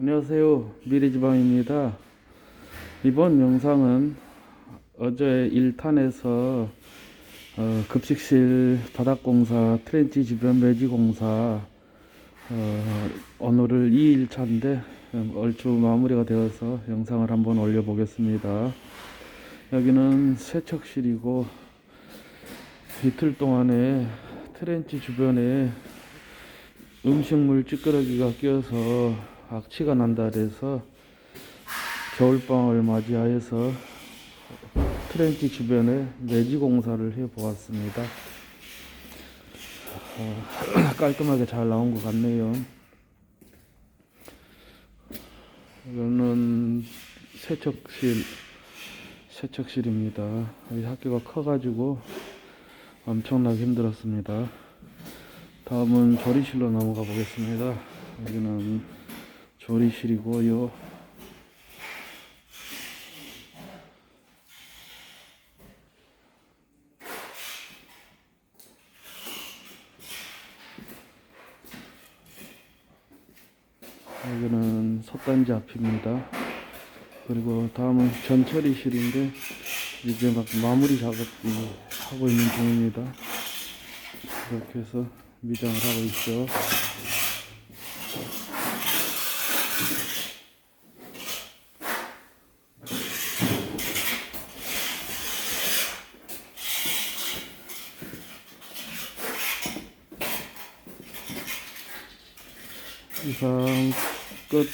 안녕하세요. 미래지방입니다. 이번 영상은 어제 1탄에서 어, 급식실 바닥공사, 트렌치 주변 매지공사 어, 오늘을 2일차인데 얼추 마무리가 되어서 영상을 한번 올려 보겠습니다. 여기는 세척실이고 이틀 동안에 트렌치 주변에 음식물 찌끄러기가 끼어서 악취가 난다 그래서 겨울방을 맞이하여서 트렌치 주변에 매지 공사를 해 보았습니다. 어, 깔끔하게 잘 나온 것 같네요. 이거는 세척실 세척실입니다. 여기 학교가 커가지고 엄청나게 힘들었습니다. 다음은 조리실로 넘어가 보겠습니다. 여기는 조리실이고요. 여기는 솥단지 앞입니다. 그리고 다음은 전처리실인데 이제 막 마무리 작업 하고 있는 중입니다. 이렇게 해서 미장을 하고 있죠. 이상 끝.